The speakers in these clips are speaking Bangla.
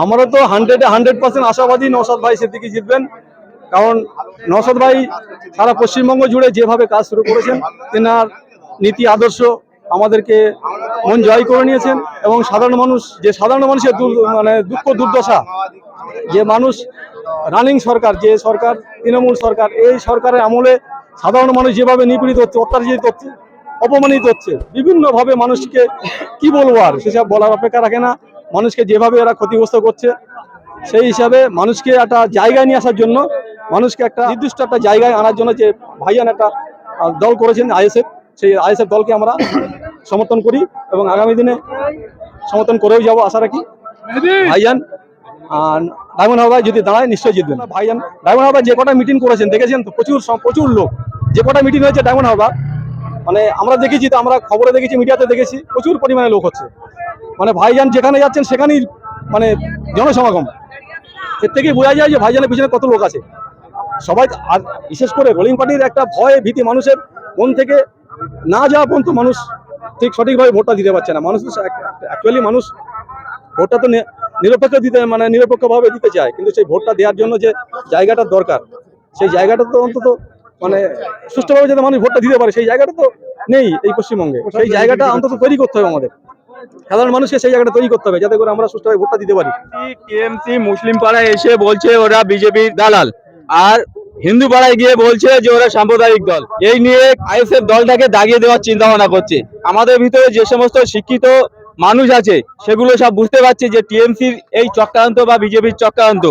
আমরা তো হান্ড্রেডে হান্ড্রেড পার্সেন্ট আশাবাদী নৌসাদ ভাই সেদিকে জিতবেন। কারণ নৌসাদ ভাই সারা পশ্চিমবঙ্গ জুড়ে যেভাবে কাজ শুরু করেছেন, তেনার নীতি, আদর্শ আমাদেরকে মন জয় করে নিয়েছেন এবং সাধারণ মানুষ, যে সাধারণ মানুষের মানে দুঃখ দুর্দশা, যে মানুষ রানিং সরকার, যে সরকার, তৃণমূল সরকার, এই সরকারের আমলে সাধারণ মানুষ যেভাবে নিপীড়িত হচ্ছে, অত্যাচারিত হচ্ছে, অপমানিত হচ্ছে, বিভিন্নভাবে মানুষকে কি বলব আর, সেসব বলার অপেক্ষা রাখে না। মানুষকে যেভাবে এরা ক্ষতিগ্রস্ত করছে সেই হিসাবে মানুষকে একটা জায়গায় নিয়ে আসার জন্য মানুষকে একটা নির্দিষ্ট একটা জায়গায় আনার জন্য যে ভাইয়ান একটা দল করেছেন আইএসএফ সেই আইএসএফ দলকে আমরা সমর্থন করি এবং আগামী দিনে সমর্থন করেও যাব আশা রাখি। ভাইয়ান আর ডায়মন্ড হারবার যদি দাঁড়ায় নিশ্চয়ই জিতবেন। ভাইজান ডায়মন্ড হারবার যে কটা মিটিং করেছেন দেখেছেন তো? প্রচুর প্রচুর লোক। যে কটা মিটিং হয়েছে ডায়মন্ড হারবার মানে আমরা দেখেছি তো আমরা খবরে দেখেছি মিডিয়াতে দেখেছি প্রচুর পরিমাণে লোক হচ্ছে। মানে ভাইজান যেখানে যাচ্ছেন সেখানেই মানে জনসমাগম। এর থেকেই বোঝা যায় যে ভাইজানের পিছনে কত লোক আছে। সবাই আর বিশেষ করে রোলিং পার্টির একটা ভয়, ভীতি মানুষের মন থেকে না যাওয়া পর্যন্ত মানুষ ঠিক সঠিকভাবে ভোটটা দিতে পারছে না। মানুষ অ্যাকচুয়ালি মানুষ ভোটটা তো নিরপেক্ষ দিতে মানে নিরপেক্ষভাবে দিতে চায়। কিন্তু সেই ভোটটা দেওয়ার জন্য যে জায়গাটা দরকার, সেই জায়গাটা তো অন্তত মানে সুষ্ঠুভাবে যাতে মানুষ ভোটটা দিতে পারে, সেই জায়গাটা তো নেই এই পশ্চিমবঙ্গে। সেই জায়গাটা অন্তত তৈরি করতে হবে আমাদের। সাধারণ মানুষকে সেই জায়গাটা তৈরি করতে হবে, যাতে করে আমরা সুষ্ঠুভাবে ভোটটা দিতে পারি। টিএমসি মুসলিম পাড়ায় এসে বলছে ওরা বিজেপির দালাল। আর হিন্দু পাড়ায় গিয়ে বলছে যে ওরা সাম্প্রদায়িক দল। এই নিয়ে আইএসএফ দলটাকে দাগিয়ে দেওয়ার চিন্তা ভাবনা করছে। আমাদের ভিতরে যে সমস্ত শিক্ষিত মানুষ আছে, সেগুলো সব বুঝতে পারছে যে টিএমসির এই চক্রান্ত বা বিজেপির চক্রান্ত।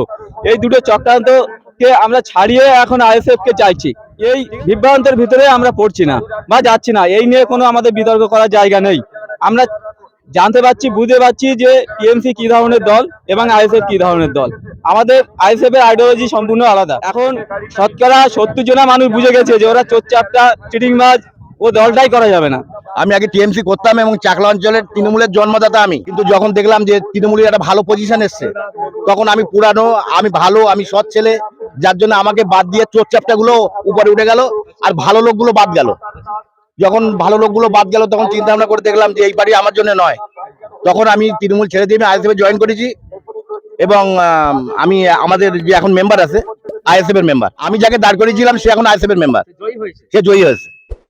এই দুটো চক্রান্তকে আমরা ছাড়িয়ে এখন আইএসএফ কে চাইছি। এই বিভ্রান্তের ভিতরে আমরা পড়ছি না বা যাচ্ছি না। এই নিয়ে কোনো আমাদের বিতর্ক করার জায়গা নেই। আমরা জানতে পারছি, বুঝতে পারছি যে টিএমসি কি ধরনের দল এবং আইএসএফ কি ধরনের দল। আমাদের আইএসএফ এর আইডিওলজি সম্পূর্ণ আলাদা। এখন শতকরা সত্তর জনা মানুষ বুঝে গেছে যে ওরা চোর চোরচাপটা, চিটিংবাজ, ও দলটাই করা যাবে না। আমি আগে টিএমসি করতাম এবং চাকলা অঞ্চলের তৃণমূলের জন্মদাতা আমি। কিন্তু যখন দেখলাম যে তৃণমূলের একটা ভালো পজিশন এসছে, তখন আমি পুরানো, আমি ভালো, আমি সৎ ছেলে, যার জন্য আমাকে বাদ দিয়ে চোর চাপটা গুলো উপরে উঠে গেল আর ভালো লোকগুলো বাদ গেল। যখন ভালো লোকগুলো বাদ গেল, তখন চিন্তা ভাবনা করে দেখলাম যে এই বাড়ি আমার জন্য নয়। তখন আমি তৃণমূল ছেড়ে দিয়ে আমি আইএসএফ জয়েন করেছি এবং, আমি আমাদের যে এখন মেম্বার আছে আইএসএফ এর মেম্বার আমি যাকে দাঁড় করিয়েছিলাম, সে এখন আইএসএফ এর মেম্বার সে জয়ী হয়েছে।